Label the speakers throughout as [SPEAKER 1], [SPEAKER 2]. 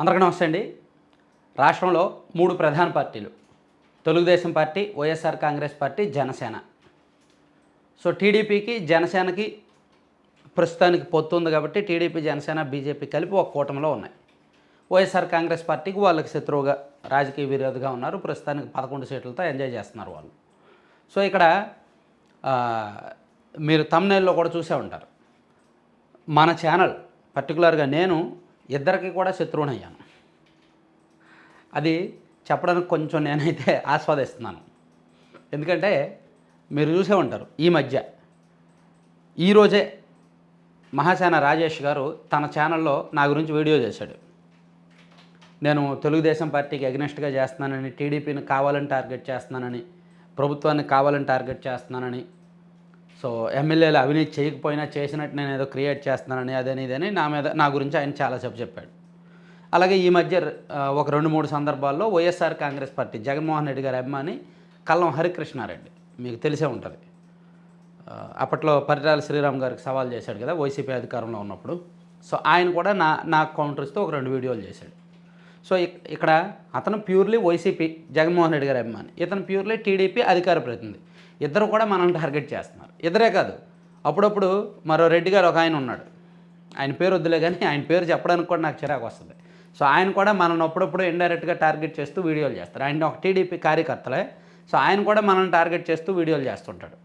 [SPEAKER 1] అందరికీ నమస్తే అండి. రాష్ట్రంలో మూడు ప్రధాన పార్టీలు. Telugu Desam party YSR Congress party Jana Sena. So టీడీపీకి జనసేనకి ప్రస్తుతానికి పొత్తు ఉంది కాబట్టి టీడీపీ జనసేన బీజేపీ కలిపి ఒక కూటమిలో ఉన్నాయి. వైఎస్ఆర్ కాంగ్రెస్ పార్టీకి వాళ్ళకి శత్రువుగా రాజకీయ విరోధిగా ఉన్నారు. ప్రస్తుతానికి పదకొండు సీట్లతో ఎంజాయ్ చేస్తున్నారు వాళ్ళు. సో ఇక్కడ మీరు తమ్నేల్లో కూడా చూసే ఉంటారు. మన ఛానల్ పర్టికులర్గా నేను ఇద్దరికి కూడా శత్రువునయ్యాను. అది చెప్పడానికి కొంచెం నేనైతే ఆస్వాదిస్తున్నాను. ఎందుకంటే మీరు చూసే ఉంటారు ఈ మధ్య. ఈరోజే మహాసేన రాజేష్ గారు తన ఛానల్లో నా గురించి వీడియో చేశాడు. నేను తెలుగుదేశం పార్టీకి అగ్నెస్ట్గా చేస్తున్నానని టీడీపీని కావాలని టార్గెట్ చేస్తున్నానని ప్రభుత్వాన్ని కావాలని టార్గెట్ చేస్తున్నానని సో ఎమ్మెల్యేలు అవినీతి చేయకపోయినా చేసినట్టు నేను ఏదో క్రియేట్ చేస్తున్నానని అదని ఇదని నా మీద నా గురించి ఆయన చాలాసేపు చెప్పాడు. అలాగే ఈ మధ్య ఒక రెండు మూడు సందర్భాల్లో YSR Congress party Jaganmohan Reddy గారి అభిమాని కల్లం హరికృష్ణారెడ్డి మీకు తెలిసే ఉంటుంది. అప్పట్లో పరిటాల శ్రీరామ్ గారికి సవాల్ చేశాడు కదా వైసీపీ అధికారంలో ఉన్నప్పుడు. సో ఆయన కూడా నా నా కౌంటర్స్తో ఒక రెండు వీడియోలు చేశాడు. సో ఇక్కడ అతను ప్యూర్లీ వైసీపీ జగన్మోహన్ రెడ్డి గారి అభిమాని ఇతను ప్యూర్లీ టీడీపీ అధికార ప్రతినిధి. ఇద్దరు కూడా మనం టార్గెట్ చేస్తున్నారు. ఇద్దరే కాదు. అప్పుడప్పుడు మరో రెడ్డి గారు ఒక ఆయన ఉన్నాడు. ఆయన పేరు వద్దులే కానీ ఆయన పేరు చెప్పడానికి కూడా నాకు చిరాకు వస్తుంది. సో ఆయన కూడా మనల్ని అప్పుడప్పుడు ఇండైరెక్ట్గా టార్గెట్ చేస్తూ వీడియోలు చేస్తారు. ఆయన ఒక టీడీపీ కార్యకర్తలే. సో ఆయన కూడా మనల్ని టార్గెట్ చేస్తూ వీడియోలు చేస్తుంటాడు.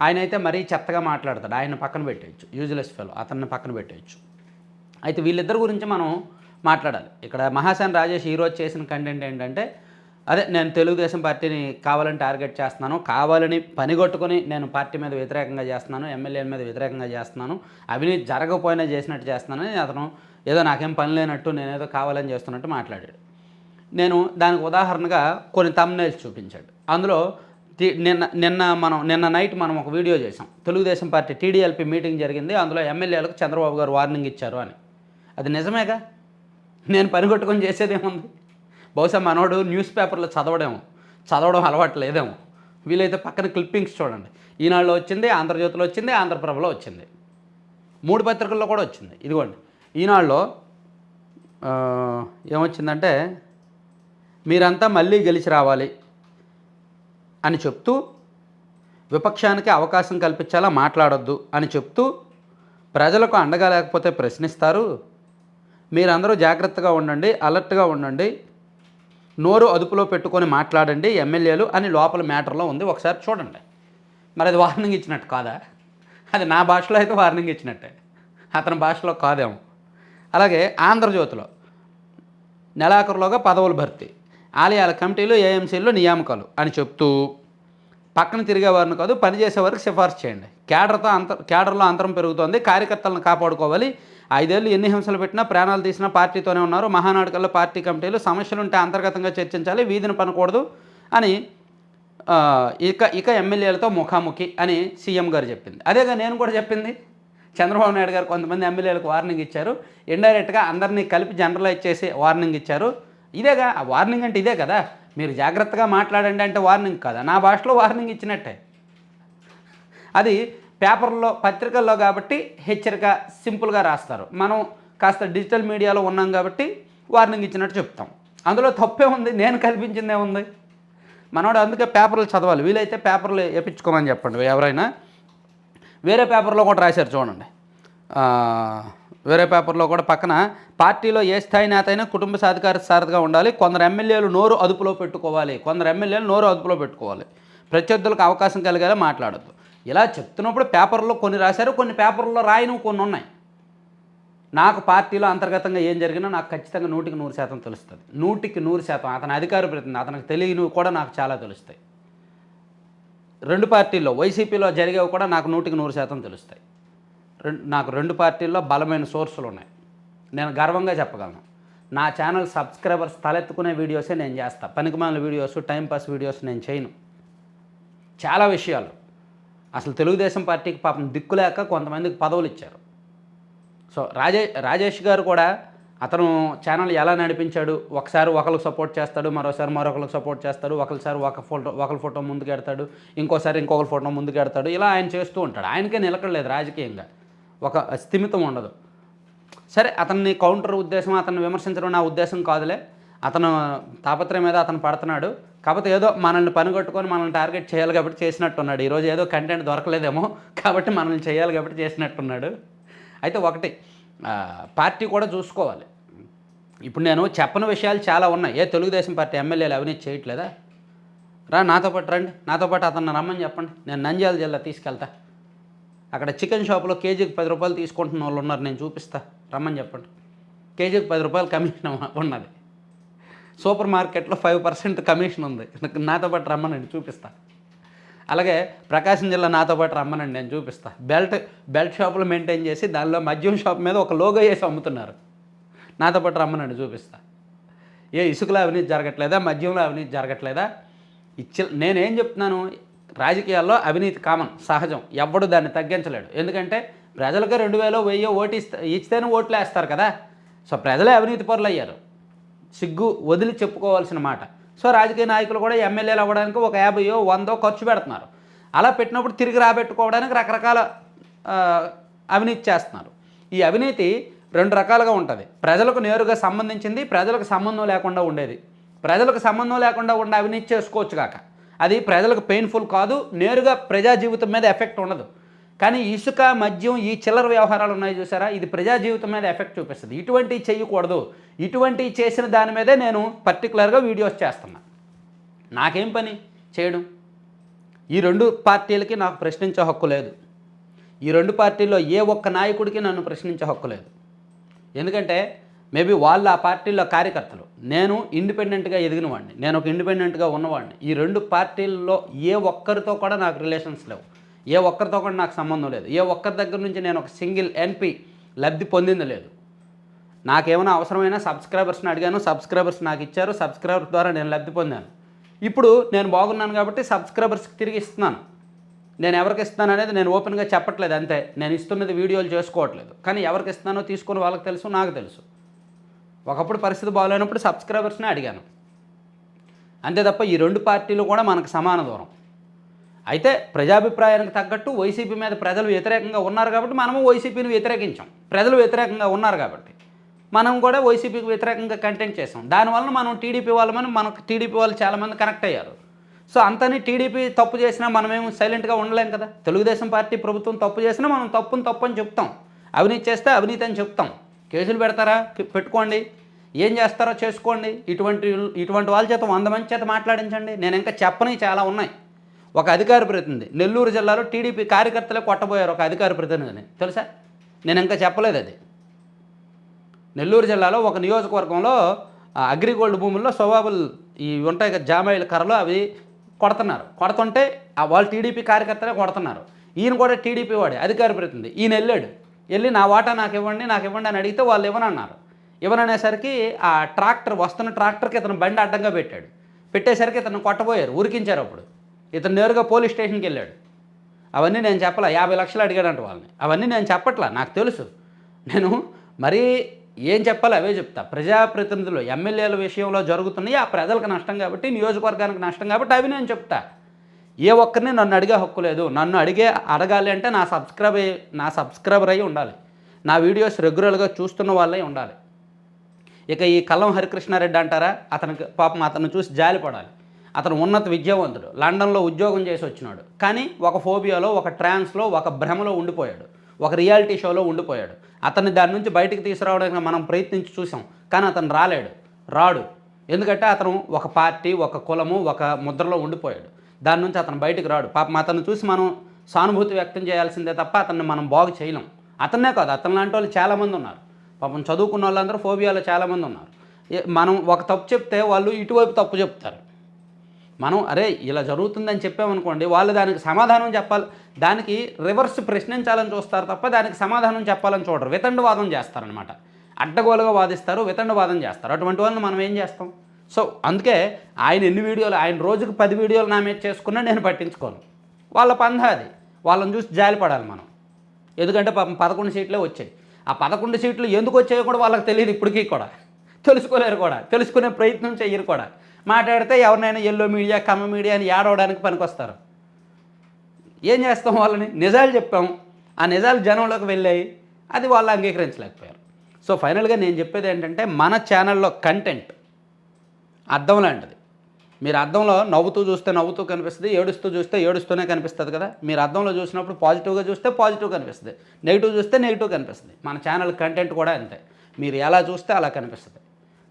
[SPEAKER 1] ఆయన అయితే మరీ చెత్తగా మాట్లాడతాడు. ఆయన పక్కన పెట్టేయచ్చు. యూజ్లెస్ ఫెలో అతన్ని పక్కన పెట్టేయచ్చు. అయితే వీళ్ళిద్దరి గురించి మనం మాట్లాడాలి. ఇక్కడ మహాసేన్ రాజేష్ ఈరోజు చేసిన కంటెంట్ ఏంటంటే అదే నేను తెలుగుదేశం పార్టీని కావాలని టార్గెట్ చేస్తున్నాను. కావాలని పనిగొట్టుకొని నేను పార్టీ మీద వ్యతిరేకంగా చేస్తున్నాను ఎమ్మెల్యేల మీద వ్యతిరేకంగా చేస్తున్నాను. అవినీతి జరగకపోయినా చేసినట్టు చేస్తున్నానని అతను ఏదో నాకేం పని లేనట్టు నేనేదో కావాలని చేస్తున్నట్టు మాట్లాడాడు. నేను దానికి ఉదాహరణగా కొన్ని తమ్నేల్స్ చూపించాడు. అందులో నిన్న నిన్న మనం నిన్న నైట్ మనం ఒక వీడియో చేసాం తెలుగుదేశం పార్టీ టీడీఎల్పీ మీటింగ్ జరిగింది. అందులో ఎమ్మెల్యేలకు చంద్రబాబు గారు వార్నింగ్ ఇచ్చారు అని. అది నిజమేగా? నేను పని కొట్టుకొని చేసేదేముంది బహుశా మనోడు న్యూస్ పేపర్లో చదవడేమో చదవడం అలవాటు లేదేమో. వీలైతే పక్కన క్లిప్పింగ్స్ చూడండి. ఈనాడులో వచ్చింది ఆంధ్రజ్యోతిలో వచ్చింది ఆంధ్రప్రభలో వచ్చింది. మూడు పత్రికల్లో కూడా వచ్చింది. ఇదిగోండి. ఈనాడులో ఏమొచ్చిందంటే మీరంతా మళ్ళీ గెలిచి రావాలి అని చెప్తూ విపక్షానికి అవకాశం కల్పించేలా మాట్లాడొద్దు అని చెప్తూ ప్రజలకు అండగా లేకపోతే ప్రశ్నిస్తారు. మీరందరూ జాగ్రత్తగా ఉండండి అలర్ట్గా ఉండండి. నోరు అదుపులో పెట్టుకొని మాట్లాడండి ఎమ్మెల్యేలు అని లోపల మ్యాటర్లో ఉంది. ఒకసారి చూడండి. మరి అది వార్నింగ్ ఇచ్చినట్టు కాదా? అది నా భాషలో అయితే వార్నింగ్ ఇచ్చినట్టే. అతని భాషలో కాదేమో. అలాగే ఆంధ్రజ్యోతిలో నెలాఖరులోగా పదవులు భర్తీ. ఆలయాల కమిటీలు ఏఎంసీల్లో నియామకాలు అని చెప్తూ పక్కన తిరిగేవారిని కాదు పనిచేసే వారికి సిఫార్సు చేయండి. క్యాడర్తో అంత క్యాడర్లో అంతరం పెరుగుతోంది. కార్యకర్తలను కాపాడుకోవాలి. ఐదేళ్ళు ఎన్ని హింసలు పెట్టినా ప్రాణాలు తీసినా పార్టీతోనే ఉన్నారు. మహానాడుకల్లో పార్టీ కమిటీలు సమస్యలు ఉంటే అంతర్గతంగా చర్చించాలి వీధిని పనకూడదు అని ఇక ఇక ఎమ్మెల్యేలతో ముఖాముఖి అని సీఎం గారు చెప్పింది. అదేగా నేను కూడా చెప్పింది. చంద్రబాబు నాయుడు గారు కొంతమంది ఎమ్మెల్యేలకు వార్నింగ్ ఇచ్చారు. ఇండైరెక్ట్గా అందరినీ కలిపి జనరలైజ్ చేసి వార్నింగ్ ఇచ్చారు. ఇదేగా ఆ వార్నింగ్ అంటే ఇదే కదా. మీరు జాగ్రత్తగా మాట్లాడండి అంటే వార్నింగ్ కదా? నా భాషలో వార్నింగ్ ఇచ్చినట్టే. అది పేపర్లో పత్రికల్లో కాబట్టి హెచ్చరిక సింపుల్గా రాస్తారు. మనం కాస్త డిజిటల్ మీడియాలో ఉన్నాం కాబట్టి వార్నింగ్ ఇచ్చినట్టు చెప్తాం. అందులో తప్పే ఉంది నేను కల్పించిందే ఉంది. మనోడు అందుకే పేపర్లు చదవాలి. వీలైతే పేపర్లు వేపించుకోమని చెప్పండి. ఎవరైనా వేరే పేపర్లో కూడా రాశారు చూడండి. వేరే పేపర్లో కూడా పక్కన పార్టీలో ఏ స్థాయి నేత అయినా కుటుంబ సాధికార సారథిగా ఉండాలి. కొందరు ఎమ్మెల్యేలు నోరు అదుపులో పెట్టుకోవాలి. కొందరు ఎమ్మెల్యేలు నోరు అదుపులో పెట్టుకోవాలి. ప్రత్యర్థులకు అవకాశం కలిగేలా మాట్లాడద్దు. ఇలా చెప్తున్నప్పుడు పేపర్లో కొన్ని రాశారు కొన్ని పేపర్లో రాయను కొన్ని ఉన్నాయి. నాకు పార్టీలో అంతర్గతంగా ఏం జరిగినా నాకు ఖచ్చితంగా నూటికి నూరు శాతం తెలుస్తుంది. నూటికి నూరు శాతం అతని అధికార ప్రతినిధి అతనికి తెలియనివి కూడా నాకు చాలా తెలుస్తాయి. రెండు పార్టీల్లో వైసీపీలో జరిగేవి కూడా నాకు నూటికి నూరు శాతం తెలుస్తాయి. రెండు నాకు రెండు పార్టీల్లో బలమైన సోర్సులు ఉన్నాయి. నేను గర్వంగా చెప్పగలను. నా ఛానల్ సబ్స్క్రైబర్స్ తలెత్తుకునే వీడియోసే నేను చేస్తాను పనికిమాల వీడియోస్ టైంపాస్ వీడియోస్ నేను చేయను. చాలా విషయాలు. అసలు తెలుగుదేశం పార్టీకి పాపం దిక్కులేక కొంతమందికి పదవులు ఇచ్చారు. సో రాజే రాజేష్ గారు కూడా అతను ఛానల్ ఎలా నడిపించాడు ఒకసారి ఒకరికి సపోర్ట్ చేస్తాడు మరోసారి మరొకరికి సపోర్ట్ చేస్తాడు ఒకరిసారి ఒక ఫోటో ఒకరి ఫోటో ముందుకు ఎడతాడు ఇంకోసారి ఇంకొకరి ఫోటో ముందుకు ఎడతాడు ఇలా ఆయన చేస్తూ ఉంటాడు. ఆయనకే నిలకడలేదు రాజకీయంగా. ఒక స్థిమితం ఉండదు. సరే అతన్ని కౌంటర్ ఉద్దేశం అతన్ని విమర్శించడం నా ఉద్దేశం కాదులే. అతను తాపత్రయం మీద అతను పడుతున్నాడు. కాకపోతే ఏదో మనల్ని పనిగొట్టుకొని మనల్ని టార్గెట్ చేయాలి కాబట్టి చేసినట్టున్నాడు. ఈరోజు ఏదో కంటెంట్ దొరకలేదేమో కాబట్టి మనల్ని చేయాలి కాబట్టి చేసినట్టున్నాడు. అయితే ఒకటి పార్టీ కూడా చూసుకోవాలి. ఇప్పుడు నేను చెప్పని విషయాలు చాలా ఉన్నాయి. ఏ తెలుగుదేశం పార్టీ ఎమ్మెల్యేలు అవినీతి చేయట్లేదా? రా నాతో పాటు రండి. నాతో పాటు అతన్ని రమ్మని చెప్పండి. నేను నంద్యాల జిల్లా తీసుకెళ్తా. అక్కడ చికెన్ షాప్లో కేజీకి పది రూపాయలు తీసుకుంటున్న వాళ్ళు ఉన్నారు. నేను చూపిస్తా. రమ్మని చెప్పండి. కేజీకి పది రూపాయలు కమిషన్ ఉన్నది. సూపర్ మార్కెట్లో ఫైవ్ పర్సెంట్ కమిషన్ ఉంది. నాతో పాటు రమ్మనండి చూపిస్తా. అలాగే ప్రకాశం జిల్లా నాతో పాటు రమ్మనండి నేను చూపిస్తా. బెల్ట్ బెల్ట్ షాపులు మెయింటైన్ చేసి దానిలో మద్యం షాప్ మీద ఒక లోగో వేసి అమ్ముతున్నారు. నాతో పాటు రమ్మనండి చూపిస్తా. ఏ ఇసుకలో అవినీతి జరగట్లేదా? మద్యంలో అవినీతి జరగట్లేదా? ఇచ్చి నేనేం చెప్తున్నాను? రాజకీయాల్లో అవినీతి కామన్ సహజం. ఎవడు దాన్ని తగ్గించలేడు. ఎందుకంటే ప్రజలకు రెండు వేలో వెయ్యో ఓటు ఇస్తే ఇస్తేనే ఓట్లు వేస్తారు కదా. సో ప్రజలే అవినీతి పరులు అయ్యారు సిగ్గు వదిలి చెప్పుకోవాల్సిన మాట. సో రాజకీయ నాయకులు కూడా ఎమ్మెల్యేలు అవ్వడానికి ఒక యాభైయో వందో ఖర్చు పెడుతున్నారు. అలా పెట్టినప్పుడు తిరిగి రాబెట్టుకోవడానికి రకరకాల అవినీతి చేస్తున్నారు. ఈ అవినీతి రెండు రకాలుగా ఉంటుంది. ప్రజలకు నేరుగా సంబంధించింది ప్రజలకు సంబంధం లేకుండా ఉండేది. ప్రజలకు సంబంధం లేకుండా ఉండే అవినీతి చేసుకోవచ్చు కాక. అది ప్రజలకు పెయిన్ఫుల్ కాదు నేరుగా ప్రజా జీవితం మీద ఎఫెక్ట్ ఉండదు. కానీ ఇసుక మద్యం ఈ చిల్లర వ్యవహారాలు ఉన్నాయి చూసారా? ఇది ప్రజా జీవితం మీద ఎఫెక్ట్ చూపిస్తుంది. ఇటువంటివి చేయకూడదు. ఇటువంటివి చేసిన దాని మీదే నేను పర్టికులర్గా వీడియోస్ చేస్తున్నా. నాకేం పని చేయడం? ఈ రెండు పార్టీలకి నాకు ప్రశ్నించే హక్కు లేదు. ఈ రెండు పార్టీల్లో ఏ ఒక్క నాయకుడికి నన్ను ప్రశ్నించే హక్కు లేదు. ఎందుకంటే మేబీ వాళ్ళు ఆ పార్టీలో కార్యకర్తలు నేను ఇండిపెండెంట్గా ఎదిగిన వాడిని నేను ఒక ఇండిపెండెంట్గా ఉన్నవాడిని ఈ రెండు పార్టీల్లో ఏ ఒక్కరితో కూడా నాకు రిలేషన్స్ లేవు. ఏ ఒక్కరితో కూడా నాకు సంబంధం లేదు. ఏ ఒక్కరి దగ్గర నుంచి నేను ఒక సింగిల్ ఎన్పి లబ్ధి పొందింది లేదు. నాకేమైనా అవసరమైన సబ్స్క్రైబర్స్ని అడిగాను సబ్స్క్రైబర్స్ నాకు ఇచ్చారు సబ్స్క్రైబర్ ద్వారా నేను లబ్ధి పొందాను. ఇప్పుడు నేను బాగున్నాను కాబట్టి సబ్స్క్రైబర్స్కి తిరిగి ఇస్తున్నాను. నేను ఎవరికి ఇస్తున్నాను అనేది నేను ఓపెన్గా చెప్పట్లేదు అంతే. నేను ఇస్తున్నది వీడియోలు చేసుకోవట్లేదు. కానీ ఎవరికి ఇస్తున్నానో తీసుకుని వాళ్ళకి తెలుసు నాకు తెలుసు. ఒకప్పుడు పరిస్థితి బాగాలేనప్పుడు సబ్స్క్రైబర్స్ని అడిగాను. అంతే తప్ప ఈ రెండు పార్టీలు కూడా మనకు సమాన దూరం. అయితే ప్రజాభిప్రాయానికి తగ్గట్టు వైసీపీ మీద ప్రజలు వ్యతిరేకంగా ఉన్నారు కాబట్టి మనము వైసీపీని వ్యతిరేకించాం. ప్రజలు వ్యతిరేకంగా ఉన్నారు కాబట్టి మనం కూడా వైసీపీకి వ్యతిరేకంగా కంటెంట్ చేసాం దానివల్ల మనం టీడీపీ వాళ్ళమని మనకు టీడీపీ వాళ్ళు చాలామంది కనెక్ట్ అయ్యారు. సో అంతని టీడీపీ తప్పు చేసినా మనమేం సైలెంట్గా ఉండలేం కదా. తెలుగుదేశం పార్టీ ప్రభుత్వం తప్పు చేసినా మనం తప్పుని తప్పు అని చెప్తాం. అవినీతి చేస్తే అవినీతి అని చెప్తాం. కేసులు పెడతారా? పెట్టుకోండి. ఏం చేస్తారో చేసుకోండి. ఇటువంటి ఇటువంటి వాళ్ళ చేత వంద మంది చేత మాట్లాడించండి. నేను ఇంకా చెప్పని చాలా ఉన్నాయి. ఒక అధికార ప్రతినిధి. నెల్లూరు జిల్లాలో టీడీపీ కార్యకర్తలే కొట్టబోయారు ఒక అధికార ప్రతినిధిని. తెలుసా? నేను ఇంకా చెప్పలేదు అది. నెల్లూరు జిల్లాలో ఒక నియోజకవర్గంలో అగ్రిగోల్డ్ భూముల్లో స్వభావులు ఈ ఉంటాయి కదా జామాయిల కర్రలు అవి కొడుతున్నారు. కొడుతుంటే ఆ వాళ్ళు టీడీపీ కార్యకర్తలే కొడుతున్నారు. ఈయన కూడా టీడీపీ వాడే అధికార ప్రతినిధి. ఈయన వెళ్ళాడు. వెళ్ళి నా వాటా నాకు ఇవ్వండి నాకు ఇవ్వండి అని అడిగితే వాళ్ళు ఇవ్వనన్నారు. ఇవ్వననేసరికి ఆ ట్రాక్టర్ వస్తున్న ట్రాక్టర్కి ఇతను బండి అడ్డంగా పెట్టాడు. పెట్టేసరికి ఇతను కొట్టబోయారు. ఉరికించారు అప్పుడు. ఇతను నేరుగా పోలీస్ స్టేషన్కి వెళ్ళాడు. అవన్నీ నేను చెప్పలే యాభై లక్షలు అడిగాడంట వాళ్ళని. అవన్నీ నేను చెప్పట్లా నాకు తెలుసు. నేను మరీ ఏం చెప్పాలో అవే చెప్తా. ప్రజాప్రతినిధులు ఎమ్మెల్యేల విషయంలో జరుగుతున్నాయి ఆ ప్రజలకు నష్టం కాబట్టి నియోజకవర్గానికి నష్టం కాబట్టి అవి నేను చెప్తా. ఏ ఒక్కరిని నన్ను అడిగే హక్కు లేదు. నన్ను అడిగే అడగాలి అంటే నా సబ్స్క్రైబ్ అయ్యి నా సబ్స్క్రైబర్ అయ్యి ఉండాలి. నా వీడియోస్ రెగ్యులర్గా చూస్తున్న వాళ్ళే ఉండాలి. ఇక ఈ కల్లం హరికృష్ణారెడ్డి అంటారా? అతనికి పాపం అతను చూసి జాలిపడాలి. అతను ఉన్నత విద్యావంతుడు. లండన్లో ఉద్యోగం చేసి వచ్చినాడు. కానీ ఒక ఫోబియాలో ఒక ట్రాన్స్లో ఒక భ్రమలో ఉండిపోయాడు. ఒక రియాలిటీ షోలో ఉండిపోయాడు. అతన్ని దాని నుంచి బయటికి తీసుకురావడానికి మనం ప్రయత్నించి చూసాం. కానీ అతను రాలేడు. రాడు. ఎందుకంటే అతను ఒక పార్టీ ఒక కులము ఒక ముద్రలో ఉండిపోయాడు. దాని నుంచి అతను బయటికి రాడు. పాపం అతను చూసి మనం సానుభూతి వ్యక్తం చేయాల్సిందే తప్ప అతన్ని మనం బాగు చేయలేం. అతన్నే కాదు అతని లాంటి వాళ్ళు చాలామంది ఉన్నారు. పాపం చదువుకున్న వాళ్ళందరూ ఫోబియాలో చాలామంది ఉన్నారు. మనం ఒక తప్పు చెప్తే వాళ్ళు ఇటువైపు తప్పు చెప్తారు. మనం అరే ఇలా జరుగుతుందని చెప్పామనుకోండి వాళ్ళు దానికి సమాధానం చెప్పాలి. దానికి రివర్స్ ప్రశ్నించాలని చూస్తారు తప్ప దానికి సమాధానం చెప్పాలని చూడరు. వితండవాదం చేస్తారనమాట అడ్డగోలుగా వాదిస్తారు వితండవాదం చేస్తారు. అటువంటి వాళ్ళని మనం ఏం చేస్తాం? సో అందుకే ఆయన ఎన్ని వీడియోలు ఆయన రోజుకు పది వీడియోలు నా మీద చేసుకున్నా నేను పట్టించుకోను. వాళ్ళ పంధ అది. వాళ్ళని చూసి జాలిపడాలి మనం. ఎందుకంటే పాపం పదకొండు సీట్లే వచ్చాయి. ఆ పదకొండు సీట్లు ఎందుకు వచ్చాయో కూడా వాళ్ళకి తెలియదు ఇప్పటికీ కూడా. తెలుసుకోలేరు కూడా. తెలుసుకునే ప్రయత్నం చేయరు కూడా. మాట్లాడితే ఎవరినైనా ఎల్లో మీడియా కమ్మ మీడియా అని ఏడవడానికి పనికొస్తారు. ఏం చేస్తాం వాళ్ళని? నిజాలు చెప్పాం. ఆ నిజాలు జనంలోకి వెళ్ళాయి. అది వాళ్ళు అంగీకరించలేకపోయారు. సో ఫైనల్గా నేను చెప్పేది ఏంటంటే మన ఛానల్లో కంటెంట్ అర్థం లాంటిది. మీరు అద్దంలో నవ్వుతూ చూస్తే నవ్వుతూ కనిపిస్తుంది ఏడుస్తూ చూస్తే ఏడుస్తూనే కనిపిస్తుంది కదా? మీరు అర్థంలో చూసినప్పుడు పాజిటివ్గా చూస్తే పాజిటివ్ కనిపిస్తుంది. నెగిటివ్ చూస్తే నెగిటివ్ కనిపిస్తుంది. మన ఛానల్ కంటెంట్ కూడా అంతే. మీరు ఎలా చూస్తే అలా కనిపిస్తుంది.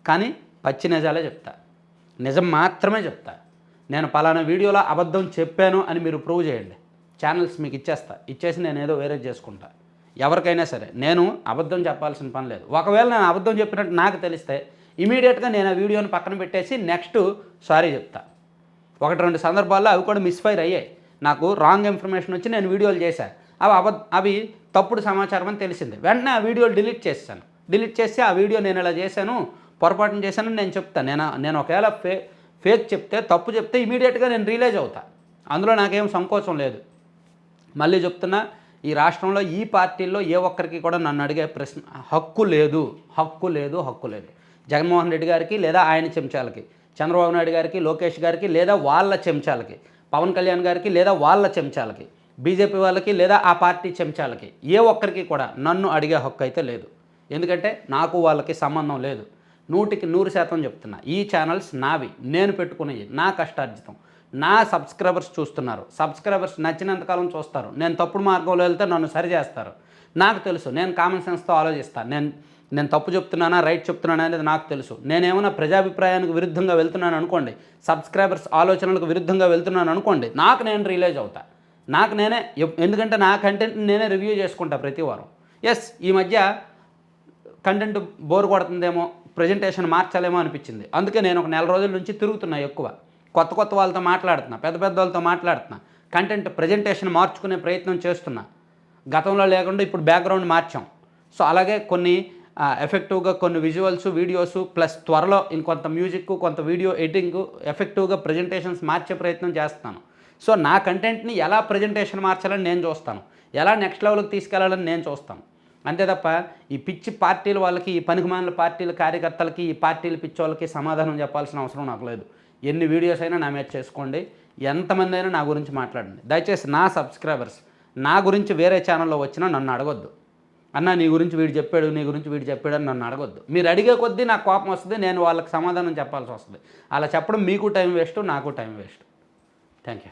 [SPEAKER 1] కానీ పచ్చి నిజాలే చెప్తా. నిజం మాత్రమే చెప్తా. నేను పలానా వీడియోలో అబద్ధం చెప్పాను అని మీరు ప్రూవ్ చేయండి. ఛానల్స్ మీకు ఇచ్చేస్తా. ఇచ్చేసి నేను ఏదో వేరే చేసుకుంటా. ఎవరికైనా సరే నేను అబద్ధం చెప్పాల్సిన పని లేదు. ఒకవేళ నేను అబద్ధం చెప్పినట్టు నాకు తెలిస్తే ఇమీడియట్గా నేను ఆ వీడియోని పక్కన పెట్టేసి నెక్స్ట్ సారీ చెప్తా. ఒకటి రెండు సందర్భాల్లో అవి కూడా మిస్ఫైర్ అయ్యాయి. నాకు రాంగ్ ఇన్ఫర్మేషన్ వచ్చి నేను వీడియోలు చేశాను అవి అబద్ధ అవి తప్పుడు సమాచారం అని తెలిసింది. వెంటనే ఆ వీడియోలు డిలీట్ చేశాను డిలీట్ చేసి ఆ వీడియో నేను ఇలా చేశాను. పొరపాటున చేశానని నేను చెప్తాను నేను నేను ఒకవేళ ఫే ఫేక్ చెప్తే తప్పు చెప్తే ఇమీడియట్గా నేను రిలీజ్ అవుతా. అందులో నాకేం సంకోచం లేదు. మళ్ళీ చెప్తున్నా ఈ రాష్ట్రంలో ఈ పార్టీల్లో ఏ ఒక్కరికి కూడా నన్ను అడిగే ప్రశ్న హక్కు లేదు. హక్కు లేదు హక్కు లేదు. జగన్మోహన్ రెడ్డి గారికి లేదా ఆయన చెంచాలకి చంద్రబాబు నాయుడు గారికి లోకేష్ గారికి లేదా వాళ్ళ చెంచాలకి పవన్ కళ్యాణ్ గారికి లేదా వాళ్ళ చెంచాలకి బీజేపీ వాళ్ళకి లేదా ఆ పార్టీ చెంచాలకి ఏ ఒక్కరికి కూడా నన్ను అడిగే హక్కు అయితే లేదు. ఎందుకంటే నాకు వాళ్ళకి సంబంధం లేదు. నూటికి నూరు శాతం చెప్తున్నా. ఈ ఛానల్స్ నావి. నేను పెట్టుకునేవి నా కష్టార్జితం. నా సబ్స్క్రైబర్స్ చూస్తున్నారు. సబ్స్క్రైబర్స్ నచ్చినంతకాలం చూస్తారు. నేను తప్పుడు మార్గంలో వెళ్తే నన్ను సరి చేస్తారు. నాకు తెలుసు. నేను కామన్ సెన్స్తో ఆలోచిస్తాను నేను నేను తప్పు చెప్తున్నానా రైట్ చెప్తున్నానా అనేది నాకు తెలుసు. నేనేమైనా ప్రజాభిప్రాయానికి విరుద్ధంగా వెళ్తున్నాను అనుకోండి సబ్స్క్రైబర్స్ ఆలోచనలకు విరుద్ధంగా వెళ్తున్నాను అనుకోండి నాకు నేను రియలైజ్ అవుతా. నాకు నేనే ఎందుకంటే నా కంటెంట్ నేనే రివ్యూ చేసుకుంటా ప్రతి వారం. ఎస్ ఈ మధ్య కంటెంట్ బోర్ కొడుతుందేమో ప్రజెంటేషన్ మార్చాలేమో అనిపించింది. అందుకే నేను ఒక నెల రోజుల నుంచి తిరుగుతున్నా ఎక్కువ. కొత్త కొత్త వాళ్ళతో మాట్లాడుతున్నా పెద్ద పెద్ద వాళ్ళతో మాట్లాడుతున్నా కంటెంట్ ప్రజెంటేషన్ మార్చుకునే ప్రయత్నం చేస్తున్నా. గతంలో లేకుండా ఇప్పుడు బ్యాక్గ్రౌండ్ మార్చాం. సో అలాగే కొన్ని ఎఫెక్టివ్గా కొన్ని విజువల్స్ వీడియోస్ ప్లస్ త్వరలో ఇంకొంత మ్యూజిక్ కొంత వీడియో ఎడిటింగ్ ఎఫెక్టివ్గా ప్రజెంటేషన్స్ మార్చే ప్రయత్నం చేస్తాను సో నా కంటెంట్ని ఎలా ప్రజెంటేషన్ మార్చాలని నేను చూస్తాను. ఎలా నెక్స్ట్ లెవెల్కి తీసుకెళ్ళాలని నేను చూస్తాను. అంతే తప్ప ఈ పిచ్చి పార్టీల వాళ్ళకి ఈ పనికిమాలిన పార్టీల కార్యకర్తలకి ఈ పార్టీల పిచ్చోళ్ళకి సమాధానం చెప్పాల్సిన అవసరం నాకు లేదు. ఎన్ని వీడియోస్ అయినా నా మీద చేసుకోండి. ఎంతమంది అయినా నా గురించి మాట్లాడండి. దయచేసి నా సబ్స్క్రైబర్స్ నా గురించి వేరే ఛానల్లో వచ్చినా నన్ను అడగొద్దు. అన్న నీ గురించి వీడు చెప్పాడు నీ గురించి వీడు చెప్పాడు అని నన్ను అడగొద్దు. మీరు అడిగే కొద్దీ నాకు కోపం వస్తుంది నేను వాళ్ళకి సమాధానం చెప్పాల్సి వస్తుంది. అలా చెప్పడం మీకు టైం వేస్ట్ నాకు టైం వేస్ట్. Thank you